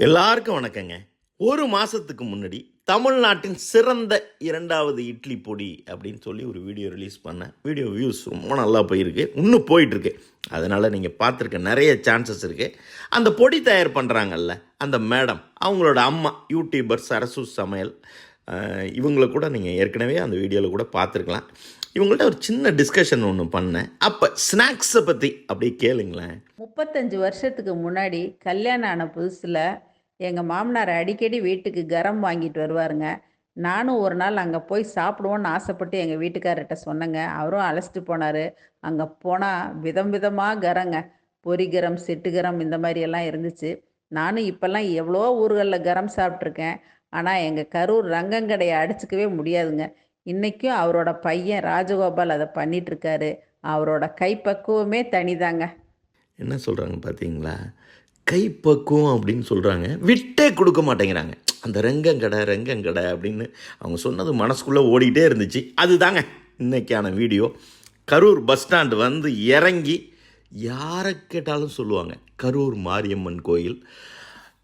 எல்லாருக்கும் வணக்கங்க. ஒரு மாதத்துக்கு முன்னாடி தமிழ்நாட்டின் சிறந்த இரண்டாவது இட்லி பொடி அப்படின்னு சொல்லி ஒரு வீடியோ ரிலீஸ் பண்ணேன். வீடியோ வியூஸ் ரொம்ப நல்லா போயிருக்கு. இன்னும் போயிட்டுருக்கு. அதனால் நீங்கள் பார்த்துருக்க நிறைய சான்சஸ் இருக்குது அந்த பொடி தயார் பண்ணுறாங்கல்ல அந்த மேடம் அவங்களோட அம்மா யூடியூபர் சரசு சமையல் இவங்களை இவங்கள கூட நீங்கள் ஏற்கனவே அந்த வீடியோவில் கூட பார்த்துருக்கலாம். இவங்கள்ட்ட ஒரு சின்ன டிஸ்கஷன் ஒன்று பண்ணேன். அப்போ ஸ்நாக்ஸை பற்றி அப்படியே கேளுங்களேன். முப்பத்தஞ்சு வருஷத்துக்கு முன்னாடி கல்யாணம் ஆன புதுசில் எங்கள் மாமனார் அடிக்கடி வீட்டுக்கு கரம் வாங்கிட்டு வருவாருங்க. நானும் ஒரு நாள் அங்கே போய் சாப்பிடுவோன்னு ஆசைப்பட்டு எங்கள் வீட்டுக்காரர்கிட்ட சொன்னேங்க. அவரும் அழைச்சிட்டு போனார். அங்கே போனால் விதம் விதமாக கரங்க. பொரி கரம் செட்டு கரம் இந்த மாதிரியெல்லாம் இருந்துச்சு. நானும் இப்போல்லாம் எவ்வளோ ஊர்களில் கரம் சாப்பிட்ருக்கேன் ஆனால் எங்கள் கரூர் ரங்கங்கடையை அடிச்சுக்கவே முடியாதுங்க. இன்றைக்கும் அவரோட பையன் ராஜகோபால் அதை பண்ணிகிட்ருக்காரு அவரோட கைப்பக்குவமே தனிதாங்க. என்ன சொல்கிறாங்க பார்த்தீங்களா கைப்பக்குவம் அப்படின்னு சொல்கிறாங்க விட்டே கொடுக்க மாட்டேங்கிறாங்க. அந்த ரெங்கங்கடை ரெங்கங்கடை அப்படின்னு அவங்க சொன்னது மனசுக்குள்ளே ஓடிக்கிட்டே இருந்துச்சு. அதுதாங்க இன்றைக்கான வீடியோ. கரூர் பஸ் ஸ்டாண்டு வந்து இறங்கி யாரை கேட்டாலும் சொல்லுவாங்க. கரூர் மாரியம்மன் கோயில்.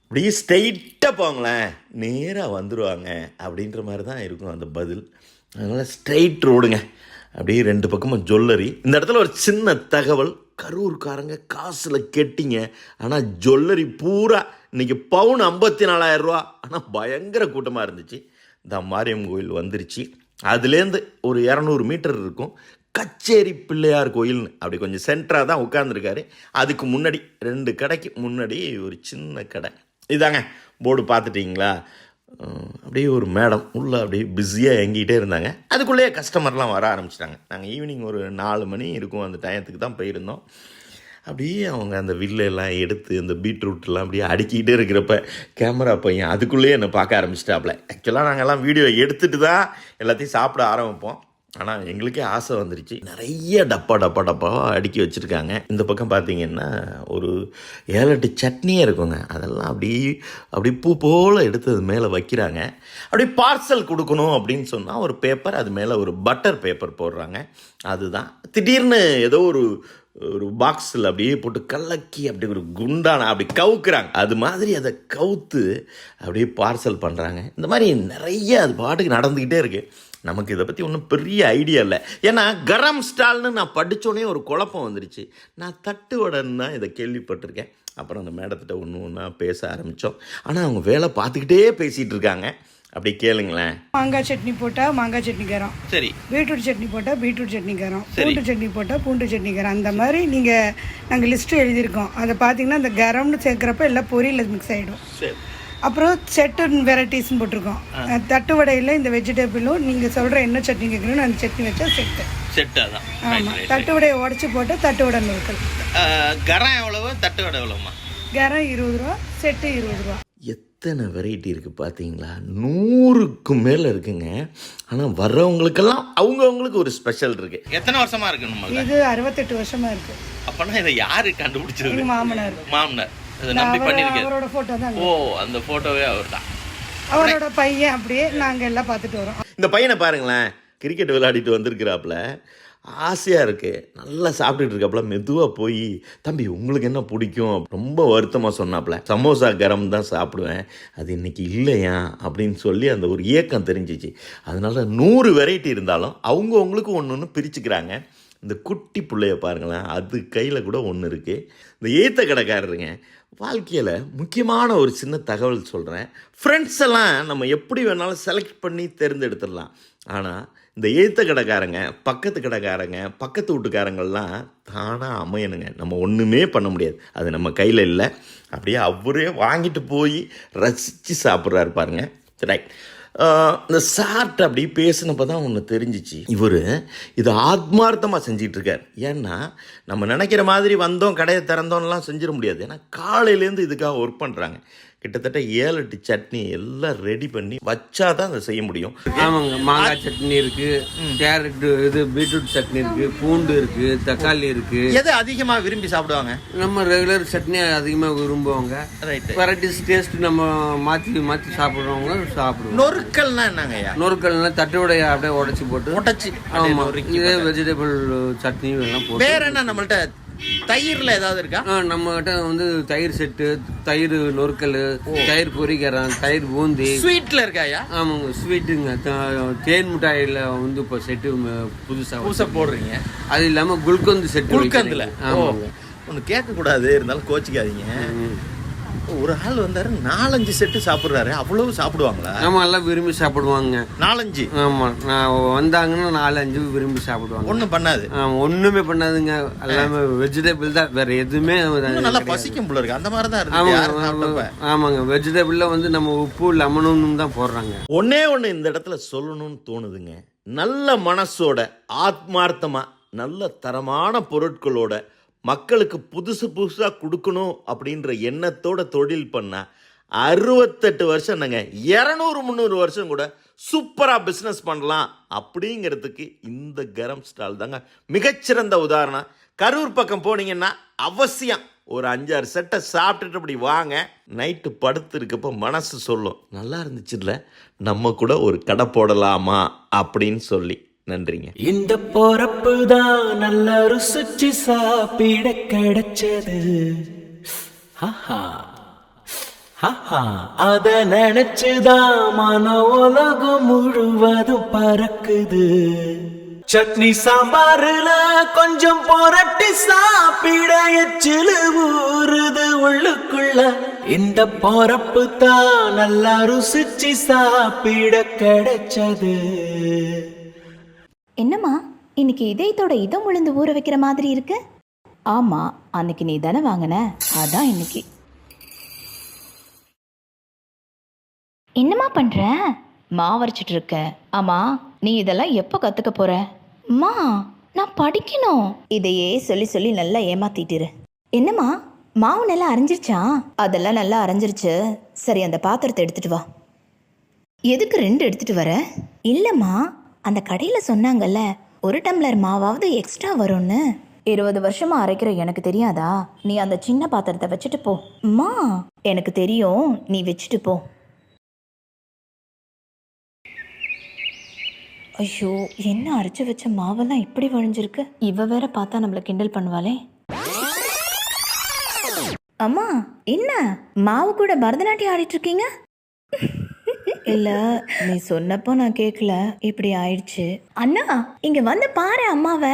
அப்படியே ஸ்ட்ரெயிட்டாக போங்களேன். நேராக வந்துடுவாங்க அப்படின்ற மாதிரி தான் இருக்கும் அந்த பதில். அதனால் ஸ்ட்ரெயிட் ரோடுங்க அப்படியே ரெண்டு பக்கமும் ஜுவல்லரி இந்த இடத்துல ஒரு சின்ன தகவல். கரூர்காரங்க காசில் கெட்டிங்க. ஆனால் ஜுவல்லரி பூரா இன்னைக்கு பவுன் ஐம்பத்தி நாலாயிரம் ரூபா. ஆனால் பயங்கர கூட்டமாக இருந்துச்சு. இந்த மாரியம் கோயில் வந்துருச்சு. அதுலேருந்து ஒரு இரநூறு மீட்டர் இருக்கும். கச்சேரி பிள்ளையார் கோயில்னு. அப்படி கொஞ்சம் சென்டராக தான் உட்காந்துருக்காரு அதுக்கு முன்னாடி ரெண்டு கடைக்கு முன்னாடி ஒரு சின்ன கடை. இதாங்க போர்டு பார்த்துட்டிங்களா? அப்படியே ஒரு மேடம் உள்ளே அப்படியே பிஸியாக எங்கிட்டே இருந்தாங்க. அதுக்குள்ளேயே கஸ்டமர்லாம் வர ஆரம்பிச்சிட்டாங்க. நாங்கள் ஈவினிங் ஒரு நாலு மணி இருக்கும் அந்த டயத்துக்கு தான் போயிருந்தோம். அப்படியே அவங்க அந்த வில்லெல்லாம் எடுத்து அந்த பீட்ரூட்லாம் அப்படியே அடுக்கிக்கிட்டே இருக்கிறப்ப கேமரா பையன் அதுக்குள்ளேயே என்னை பார்க்க ஆரம்பிச்சிட்டாப்ல. ஆக்சுவலாக நாங்கள்லாம் வீடியோ எடுத்துகிட்டு தான் எல்லாத்தையும் சாப்பிட ஆரம்பிப்போம். ஆனால் எங்களுக்கே ஆசை வந்துருச்சு. நிறைய டப்பா டப்பா டப்பாவாக அடுக்கி வச்சுருக்காங்க. இந்த பக்கம் பார்த்தீங்கன்னா ஒரு ஏழு எட்டு சட்னியே இருக்குங்க. அதெல்லாம் அப்படி அப்படி பூ போல் எடுத்து அது மேலே வைக்கிறாங்க. அப்படியே பார்சல் கொடுக்கணும் அப்படின்னு சொன்னால் ஒரு பேப்பர் அது மேலே ஒரு பட்டர் பேப்பர் போடுறாங்க. அதுதான். திடீர்னு ஏதோ ஒரு ஒரு பாக்ஸில் அப்படியே போட்டு கலக்கி அப்படி ஒரு குண்டான அப்படி கவுக்குறாங்க. அது மாதிரி அதை கவுத்து அப்படியே பார்சல் பண்ணுறாங்க இந்த மாதிரி நிறைய அது பாட்டுக்கு நடந்துக்கிட்டே இருக்குது நமக்கு இதை பற்றி ஒன்றும் பெரிய ஐடியா இல்லை. ஏன்னா கரம் ஸ்டால்னு நான் படித்தோடனே ஒரு குழப்பம் வந்துருச்சு. நான் தட்டு வடைன்னு தான் இதை கேள்விப்பட்டிருக்கேன். அப்புறம் அந்த மேடத்திட்ட ஒன்று ஒன்றா பேச ஆரம்பித்தோம் ஆனால் அவங்க வேலை பார்த்துக்கிட்டே பேசிகிட்டு இருக்காங்க. அப்படி கேளுங்களேன். மாங்காய் சட்னி போட்டால் மாங்காய் சட்னி கரம். சரி. பீட்ரூட் சட்னி போட்டால் பீட்ரூட் சட்னி கரம். பூண்டு சட்னி போட்டால் பூண்டு சட்னி கரம். அந்த மாதிரி நீங்கள் நாங்கள் லிஸ்ட்டு எழுதியிருக்கோம். அதை பார்த்தீங்கன்னா அந்த கரம்னு சேர்க்குறப்ப எல்லாம் பொரியல் மிக்ஸ் ஆகிடும் சரி. அப்புறம் செட்டு வெரைட்டிஸ்னு போட்டிருக்கோம். தட்டு வடையில் இந்த வெஜிடபிளும் நீங்கள் சொல்கிற என்ன சட்னி கேட்குறீங்களோ அந்த சட்னி வச்சா செட்டு. செட்டாக தான் ஆமாம் தட்டு வடையை உடச்சி போட்டு தட்டு வடை நூறுக்கள் கரம் எவ்வளவு? தட்டு வடை எவ்வளோமா கரம் இருபது ரூபா செட்டு இருபது ரூபா. எத்தனை வெரைட்டி இருக்குது பார்த்தீங்களா நூறுக்கும் மேலே இருக்குங்க. ஆனால் வர்றவங்களுக்கெல்லாம் அவங்கவுங்களுக்கு ஒரு ஸ்பெஷல் இருக்குது எத்தனை வருஷமாக இருக்கு இது அறுபத்தெட்டு வருஷமாக இருக்குது அப்போனா இதை யாரு கண்டுபிடிச்சது? மாமனார். மாமனார். இதை நம்பி தான் ஓ அந்த ஃபோட்டோவே அவர் தான் அவரோட பையன் அப்படியே நாங்கள் எல்லாம் பார்த்துட்டு வரோம். இந்த பையனை பாருங்களேன் கிரிக்கெட் விளையாடிட்டு வந்திருக்கிறாப்புல. ஆசையாக இருக்குது நல்லா சாப்பிட்டுட்டு இருக்காப்புல. மெதுவாக போய் தம்பி உங்களுக்கு என்ன பிடிக்கும்? ரொம்ப வருத்தமாக சொன்னாப்புல. சமோசா கரம் தான் சாப்பிடுவேன். அது இன்னைக்கு இல்லையா? அப்படின்னு சொல்லி அந்த ஒரு ஏக்கம் தெரிஞ்சிச்சு. அதனால நூறு வெரைட்டி இருந்தாலும் அவங்கவுங்களுக்கு ஒன்று ஒன்று பிரிச்சுக்கிறாங்க. இந்த குட்டி பிள்ளைய பாருங்களேன் அது கையில் கூட ஒன்று இருக்குது இந்த ஏத்த கடைக்காரருங்க வாழ்க்கையில் முக்கியமான ஒரு சின்ன தகவல் சொல்கிறேன் ஃப்ரெண்ட்ஸ் எல்லாம் நம்ம எப்படி வேணாலும் செலக்ட் பண்ணி தேர்ந்தெடுத்துடலாம். ஆனால் இந்த ஏத்த கடைக்காரங்க பக்கத்து கடைக்காரங்க பக்கத்து வீட்டுக்காரங்கள்லாம் தானாக அமையணுங்க. நம்ம ஒன்றுமே பண்ண முடியாது. அது நம்ம கையில் இல்லை. அப்படியே அவரே வாங்கிட்டு போய் ரசித்து சாப்பிட்றாரு பாருங்க. ரைட் இந்த சார்ட்ட அப்படி பேசினப்ப தான் ஒன்று தெரிஞ்சிச்சு. இவர் இது ஆத்மார்த்தமாக செஞ்சிட்ருக்கார். ஏன்னா நம்ம நினைக்கிற மாதிரி வந்தோம் கடையை திறந்தோம்லாம் செஞ்சிட முடியாது. ஏன்னா காலையிலேருந்து இதுக்காக ஒர்க் பண்ணுறாங்க கிட்டத்தட்ட ஏழு எட்டு சட்னி எல்லாம் ரெடி பண்ணி வச்சா தான் அதை செய்ய முடியும். ஆமாங்க மாங்காய் சட்னி இருக்கு கேரட் இது பீட்ரூட் சட்னி இருக்கு பூண்டு இருக்கு தக்காளி இருக்கு. எது அதிகமாக விரும்பி சாப்பிடுவாங்க? நம்ம ரெகுலர் சட்னி அதிகமாக விரும்புவாங்க. ரைட்டு வெரைட்டிஸ் டேஸ்ட் நம்ம மாற்றி மாற்றி சாப்பிட்றவங்க சாப்பிடுவோம் நொறுக்கல்னா என்னங்கய்யா நொறுக்கல்னா தட்டு வடையை அப்படியே உடைச்சி போட்டு. முட்டச்சி ஆமா இதே வெஜிடபிள் சட்னி எல்லாம் போட்டு வேற என்ன நம்மள்ட்ட தயிர்ல ஏதாவது இருக்கா? ஆ, நம்ம கிட்ட வந்து தயிர் செட்டு தயிர் நொறுக்கல் தயிர் பொரிக்கிறோம் தயிர் பூந்தி. ஸ்வீட்ல இருக்காயா? ஆமாங்க ஸ்வீட்டுங்க. த- தேன் மிட்டாயில வந்து இப்போ செட்டு புதுசா புதுசா போடுறீங்க. அது இல்லாம குல்கந்து செட்டு குல்கந்துல. ஆமாங்க. ஒன்று கேட்கக்கூடாது இருந்தாலும் கோச்சிக்காதீங்க. ஒரு ஆள் வந்தாரு நாலஞ்சு செட்டு சாப்பிட்றாரு. அவ்வளவு சாப்பிடுவாங்களா? ஆமா எல்லாம் விரும்பி சாப்பிடுவாங்க. நாலஞ்சு? ஆமா நான் வந்தாங்கன்னா நாலு அஞ்சு விரும்பி சாப்பிடுவாங்க. ஒன்றும் பண்ணாது. ஒண்ணுமே பண்ணாதுங்க. எல்லாமே வெஜிடபிள் தான். வேற எதுவுமே நல்லா பசிக்கும் போல இருக்கு. அந்த மாதிரி தான் இருக்கு. ஆமாங்க. வெஜிடபிள்ல வந்து நம்ம உப்பு லெமனும் தான் போடுறாங்க. ஒண்ணே ஒன்று இந்த இடத்துல சொல்லணும்னு தோணுதுங்க. நல்ல மனசோட ஆத்மார்த்தமா நல்ல தரமான பொருட்களோட மக்களுக்கு புதுசு புதுசாக கொடுக்கணும் அப்படின்ற எண்ணத்தோட தொழில் பண்ணால் அறுபத்தெட்டு வருஷம் என்னங்க இரநூறு முந்நூறு வருஷம் கூட சூப்பராக பிஸ்னஸ் பண்ணலாம் அப்படிங்கிறதுக்கு இந்த கரம் ஸ்டால் தாங்க. மிகச்சிறந்த உதாரணம் கரூர் பக்கம் போனீங்கன்னா அவசியம் ஒரு அஞ்சாறு செட்டை சாப்பிட்டுட்டு அப்படி வாங்க. நைட்டு படுத்து இருக்கப்போ மனசு சொல்லும் நல்லா இருந்துச்சுல்ல நம்ம கூட ஒரு கடை போடலாமா? அப்படின்னு சொல்லி. நன்றிங்க. இந்த போறப்பு தான் நல்ல ருசிச்சு சாப்பிட கிடைச்சது. அத நினைச்சுதான் மன உலகம் முழுவதும் பறக்குது. சட்னி சாம்பாருல கொஞ்சம் புரட்டி சாப்பிட எச்சிலு ஊறுது உள்ளுக்குள்ள. இந்த பொறப்பு தான் நல்லா ருசிச்சு சாப்பிட கிடைச்சது. என்னம்மா இன்னைக்கு இதயத்தோட இதம் உளுந்து ஊற வைக்கிற மாதிரி இருக்கு? ஆமா அன்னைக்கு நீ தானே வாங்கின? அதான் இன்னைக்கு. என்னம்மா பண்ற? மாவரைச்சிட்டு இருக்க. ஆமா நீ இதெல்லாம் எப்போ கத்துக்க போற? அம்மா நான் படிக்கணும். இதையே சொல்லி சொல்லி நல்லா ஏமாத்திட்டுரு என்னம்மா மாவு நல்லா அரைஞ்சிருச்சா? அதெல்லாம் நல்லா அரைஞ்சிருச்சு. சரி அந்த பாத்திரத்தை எடுத்துட்டு வா. எதுக்கு ரெண்டு எடுத்துட்டு வர? இல்லைம்மா அந்த கடையில் சொன்னாங்கல்ல ஒரு டம்ளர் மாவாவது எக்ஸ்ட்ரா வரும்னு. இருபது வருஷமா அரைக்கிற எனக்கு தெரியாதா? நீ அந்த சின்ன பாத்திரத்தை வச்சுட்டு போ. அம்மா எனக்கு தெரியும். நீ வச்சுட்டு போ. ஐயோ என்ன அரைச்சு வச்ச மாவெல்லாம் இப்படி வழிஞ்சிருக்கு? இவ வேற பார்த்தா நம்மள கிண்டல் பண்ணுவாளே. அம்மா என்ன? மாவு கூட பரதநாட்டியம் ஆடிட்டு இருக்கீங்க? இல்ல நீ சொன்னப்போ நான் கேட்கல இப்படி ஆயிடுச்சு. அண்ணா இங்க வந்து பாரு அம்மாவை